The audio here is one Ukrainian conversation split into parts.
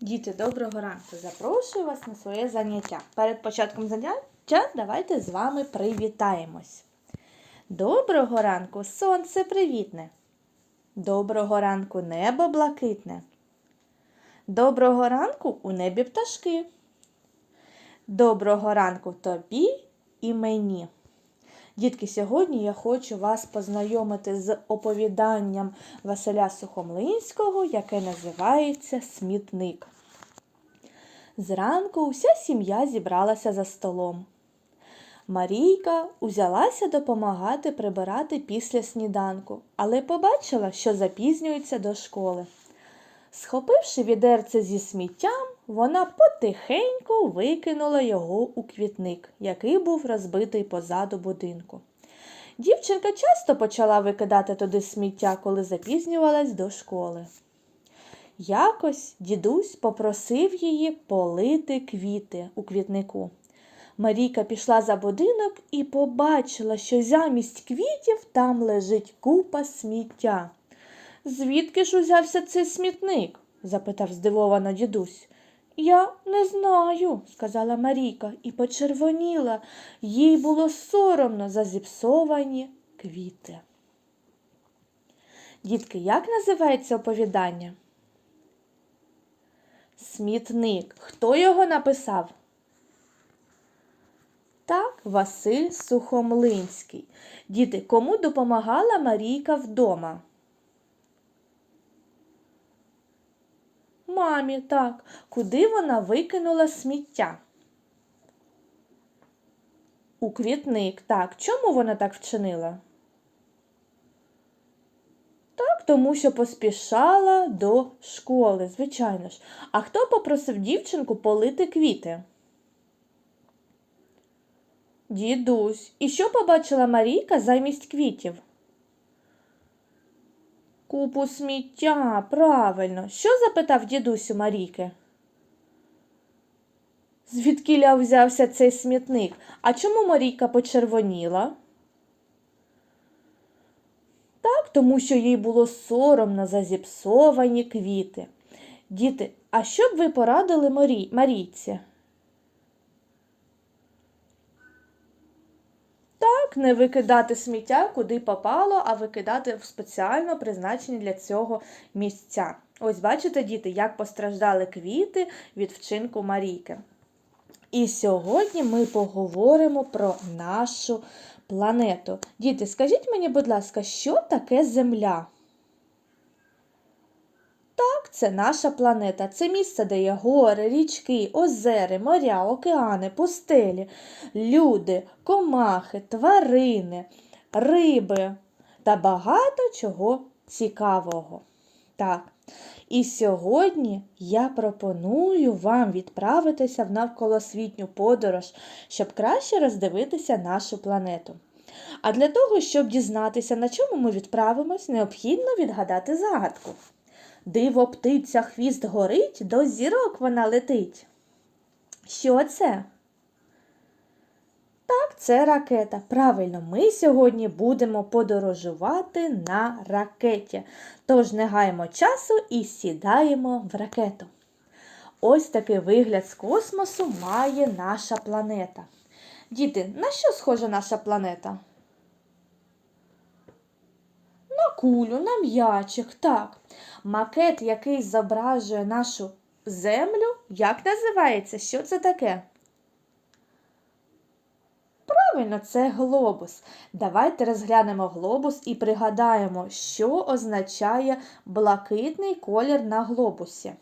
Діти, доброго ранку! Запрошую вас на своє заняття. Перед початком заняття давайте з вами привітаємось. Доброго ранку, сонце привітне. Доброго ранку, небо блакитне. Доброго ранку у небі пташки. Доброго ранку тобі і мені. Дітки, сьогодні я хочу вас познайомити з оповіданням Василя Сухомлинського, яке називається Смітник. Зранку уся сім'я зібралася за столом. Марійка узялася допомагати прибирати після сніданку, але побачила, що запізнюється до школи. Схопивши відерце зі сміттям, вона потихеньку викинула його у квітник, який був розбитий позаду будинку. Дівчинка часто почала викидати туди сміття, коли запізнювалась до школи. Якось дідусь попросив її полити квіти у квітнику. Марійка пішла за будинок і побачила, що замість квітів там лежить купа сміття. Звідки ж узявся цей смітник? запитав здивовано дідусь. Я не знаю, сказала Марійка і почервоніла. Їй було соромно за зіпсовані квіти. Дітки, як називається оповідання? Смітник. Хто його написав? Так, Василь Сухомлинський. Діти, кому допомагала Марійка вдома? Мамі, так. Куди вона викинула сміття? У квітник, так. Чому вона так вчинила? Так, тому що поспішала до школи, звичайно ж. А хто попросив дівчинку полити квіти? Дідусь. І що побачила Марійка замість квітів? Купу сміття, правильно. Що запитав дідусь у Марійки? Звідкіля взявся цей смітник? А чому Марійка почервоніла? Так, тому що їй було соромно за зіпсовані квіти. Діти, а що б ви порадили Марій... Марійці? Так, не викидати сміття, куди попало, а викидати в спеціально призначені для цього місця. Ось бачите, діти, як постраждали квіти від вчинку Марійки. І сьогодні ми поговоримо про нашу планету. Діти, скажіть мені, будь ласка, що таке Земля? Це наша планета. Це місце, де є гори, річки, озери, моря, океани, пустелі, люди, комахи, тварини, риби та багато чого цікавого. Так. І сьогодні я пропоную вам відправитися в навколосвітню подорож, щоб краще роздивитися нашу планету. А для того, щоб дізнатися, на чому ми відправимось, необхідно відгадати загадку. Диво птиця хвіст горить, до зірок вона летить. Що це? Так, це ракета. Правильно, ми сьогодні будемо подорожувати на ракеті. Тож не гаємо часу і сідаємо в ракету. Ось такий вигляд з космосу має наша планета. Діти, на що схожа наша планета? На кулю, на м'ячик, так. Макет, який зображує нашу землю, як називається? Що це таке? Правильно, це глобус. Давайте розглянемо глобус і пригадаємо, що означає блакитний колір на глобусі.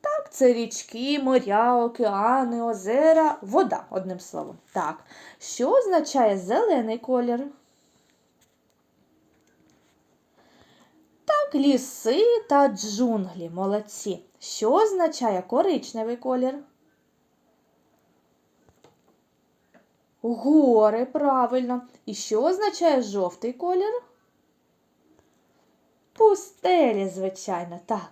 Так, це річки, моря, океани, озера, вода, одним словом. Так, що означає зелений колір? Так, ліси та джунглі, молодці. Що означає коричневий колір? Гори, правильно. І що означає жовтий колір? Пустелі, звичайно, так.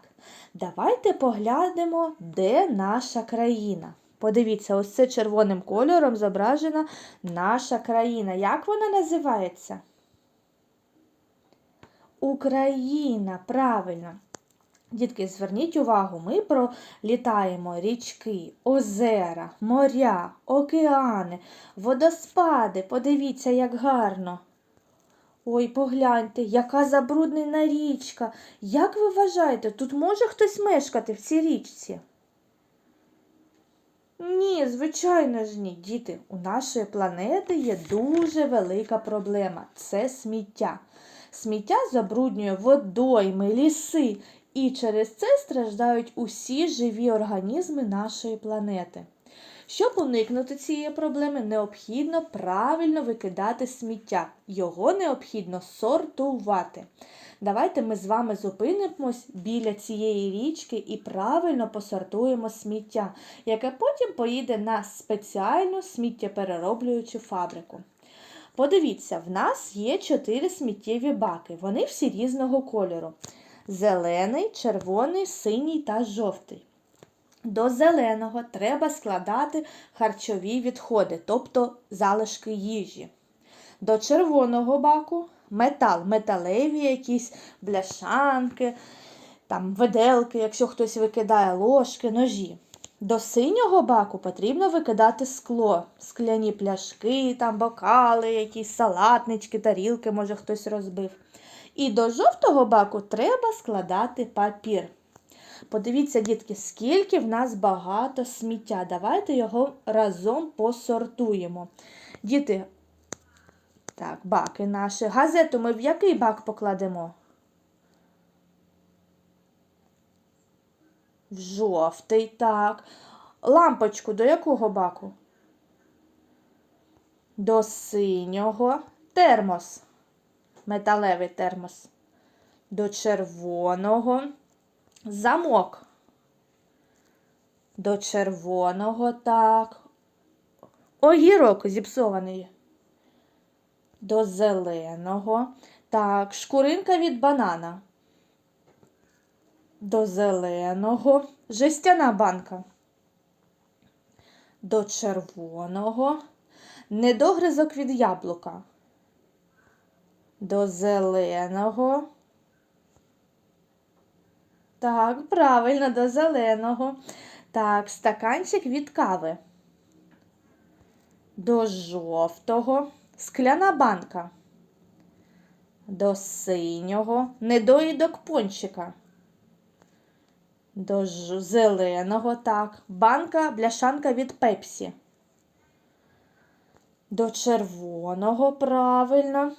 Давайте поглянемо, де наша країна. Подивіться, ось це червоним кольором зображена наша країна. Як вона називається? Україна, правильно. Дітки, зверніть увагу, ми пролітаємо річки, озера, моря, океани, водоспади. Подивіться, як гарно. Ой, погляньте, яка забруднена річка. Як ви вважаєте, тут може хтось мешкати в цій річці? Ні, звичайно ж ні, діти. У нашої планети є дуже велика проблема це сміття. Сміття забруднює водойми, ліси, і через це страждають усі живі організми нашої планети. Щоб уникнути цієї проблеми, необхідно правильно викидати сміття. Його необхідно сортувати. Давайте ми з вами зупинимось біля цієї річки і правильно посортуємо сміття, яке потім поїде на спеціальну сміттєперероблюючу фабрику. Подивіться, в нас є чотири сміттєві баки. Вони всі різного кольору: зелений, червоний, синій та жовтий. До зеленого треба складати харчові відходи, тобто залишки їжі. До червоного баку метал, металеві якісь бляшанки, там виделки, якщо хтось викидає ложки, ножі. До синього баку потрібно викидати скло, скляні пляшки, там бокали, якісь салатнички, тарілки, може хтось розбив. І до жовтого баку треба складати папір. Подивіться, дітки, скільки в нас багато сміття. Давайте його разом посортуємо. Діти, так, баки наші. Газету ми в який бак покладемо? В жовтий, так. Лампочку до якого баку? До синього. Термос. Металевий термос. До червоного. Замок. До червоного, так. Огірок зіпсований. До зеленого. Так, шкуринка від банана. До зеленого. Жестяна банка. До червоного. Недогризок від яблука. До зеленого. Так, правильно, до зеленого. Так, стаканчик від кави. До жовтого. Скляна банка. До синього. Недоїдок пончика. До зеленого, так. Банка, бляшанка від пепсі. До червоного, правильно.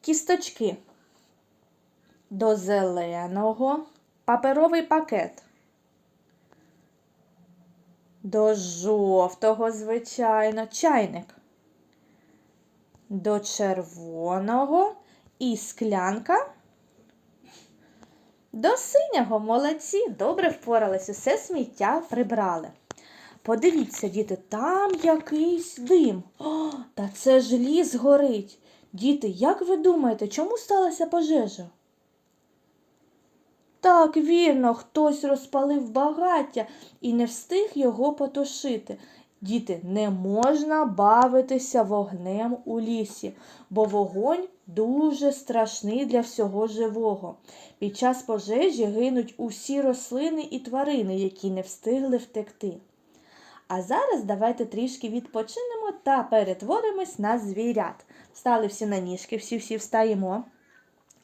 Кісточки. До зеленого. Паперовий пакет. До жовтого, звичайно, чайник. До червоного і склянка. До синього молодці, добре впорались, усе сміття прибрали. Подивіться, діти, там якийсь дим. О, та це ж ліс горить. Діти, як ви думаєте, чому сталася пожежа? Так, вірно, хтось розпалив багаття і не встиг його потушити. Діти, не можна бавитися вогнем у лісі, бо вогонь дуже страшний для всього живого. Під час пожежі гинуть усі рослини і тварини, які не встигли втекти. А зараз давайте трішки відпочинемо та перетворимось на звірят. Встали всі на ніжки, всі-всі встаємо.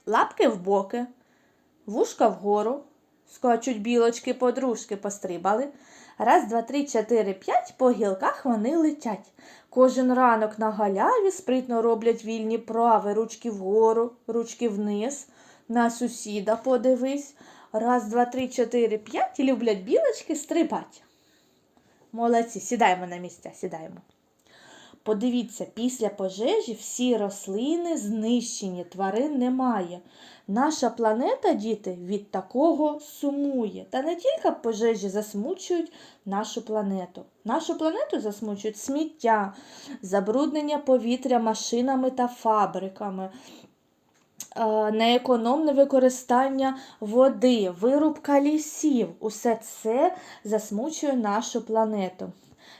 Лапки в боки, вушка вгору, скочуть білочки, подружки пострибали. Раз, два, три, чотири, п'ять, по гілках вони летять. Кожен ранок на галяві спритно роблять вільні прави, ручки вгору, ручки вниз. На сусіда подивись. Раз, два, три, чотири, п'ять, люблять білочки стрибать. Молодці, сідаємо на місця, сідаємо. Подивіться, після пожежі всі рослини знищені, тварин немає. Наша планета, діти, від такого сумує. Та не тільки пожежі засмучують нашу планету. Нашу планету засмучують сміття, забруднення повітря машинами та фабриками. Е, Неекономне використання води, вирубка лісів усе це засмучує нашу планету.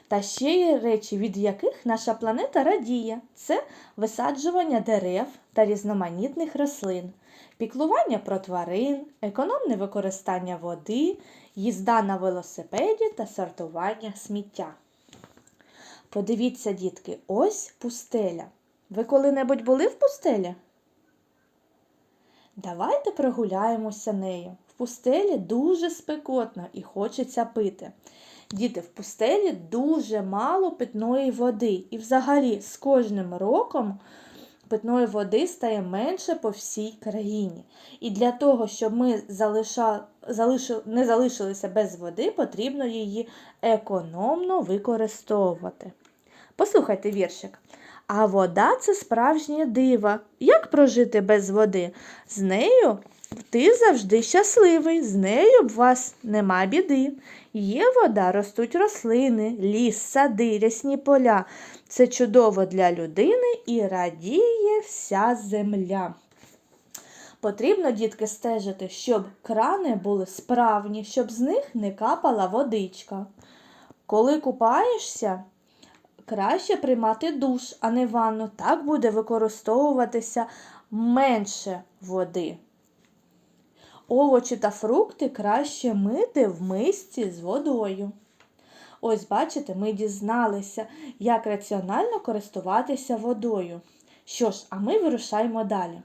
Та ще є речі, від яких наша планета радіє: це висаджування дерев та різноманітних рослин. піклування про тварин, економне використання води, їзда на велосипеді та сортування сміття. Подивіться, дітки, ось пустеля. Ви коли-небудь були в пустелі? Давайте прогуляємося нею. В пустелі дуже спекотно і хочеться пити. Діти, в пустелі дуже мало питної води, і взагалі з кожним роком питної води стає менше по всій країні. І для того, щоб ми залиша... залиши... не залишилися без води, потрібно її економно використовувати. Послухайте віршик. А вода це справжнє диво. Як прожити без води? З нею ти завжди щасливий, з нею б вас нема біди. Є вода, ростуть рослини, ліс, сади, рясні поля. Це чудово для людини і радіє вся земля. Потрібно, дітки, стежити, щоб крани були справні, щоб з них не капала водичка. Коли купаєшся, краще приймати душ, а не ванну. Так буде використовуватися менше води. Овочі та фрукти краще мити в мисці з водою. Ось, бачите, ми дізналися, як раціонально користуватися водою. Що ж, а ми вирушаємо далі.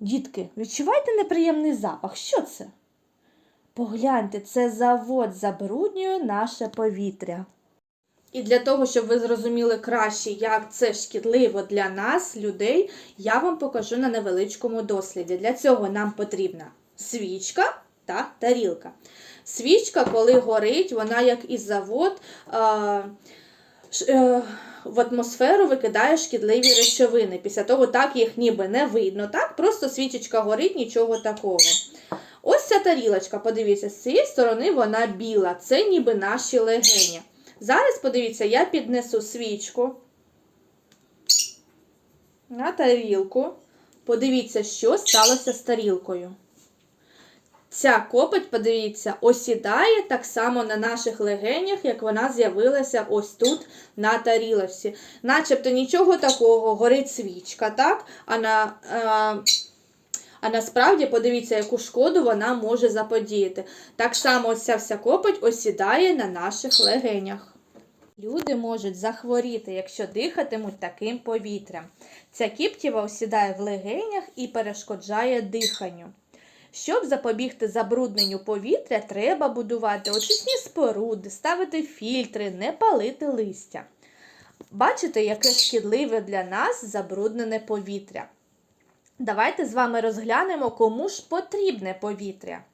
Дітки, відчуваєте неприємний запах? Що це? Погляньте, це завод забруднює наше повітря. І для того, щоб ви зрозуміли краще, як це шкідливо для нас, людей, я вам покажу на невеличкому досліді. Для цього нам потрібна свічка та тарілка. Свічка, коли горить, вона, як і завод, е, в атмосферу викидає шкідливі речовини. Після того так їх ніби не видно. Так, Просто свічечка горить, нічого такого. Ось ця тарілочка, подивіться, з цієї сторони вона біла. Це ніби наші легені. Зараз, подивіться, я піднесу свічку на тарілку. Подивіться, що сталося з тарілкою. Ця копоть, подивіться, осідає так само на наших легенях, як вона з'явилася ось тут на тарілочці. Начебто нічого такого, горить свічка, так? А на. А... А насправді, подивіться, яку шкоду вона може заподіяти. Так само ця вся копоть осідає на наших легенях. Люди можуть захворіти, якщо дихатимуть таким повітрям. Ця кіптєва осідає в легенях і перешкоджає диханню. Щоб запобігти забрудненню повітря, треба будувати очисні споруди, ставити фільтри, не палити листя. Бачите, яке шкідливе для нас забруднене повітря. Давайте з вами розглянемо, кому ж потрібне повітря.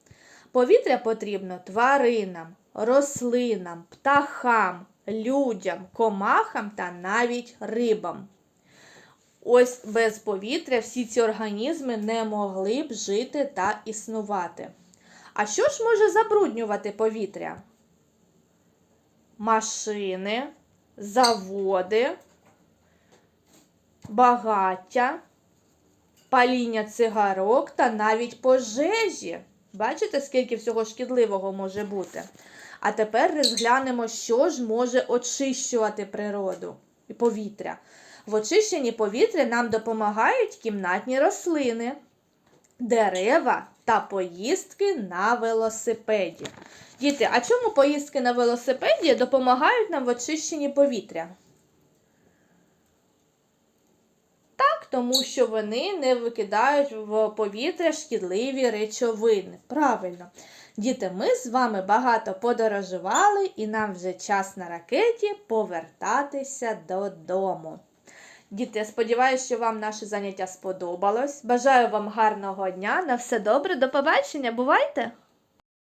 Повітря потрібно тваринам, рослинам, птахам, людям, комахам та навіть рибам. Ось без повітря всі ці організми не могли б жити та існувати. А що ж може забруднювати повітря? Машини, заводи, багаття, паління цигарок та навіть пожежі. Бачите, скільки всього шкідливого може бути? А тепер розглянемо, що ж може очищувати природу і повітря. В очищенні повітря нам допомагають кімнатні рослини, дерева та поїздки на велосипеді. Діти, а чому поїздки на велосипеді допомагають нам в очищенні повітря? Так, тому що вони не викидають в повітря шкідливі речовини. Правильно. Діти, ми з вами багато подорожували, і нам вже час на ракеті повертатися додому. Діти, я сподіваюся, що вам наше заняття сподобалось. Бажаю вам гарного дня. На все добре, до побачення. Бувайте!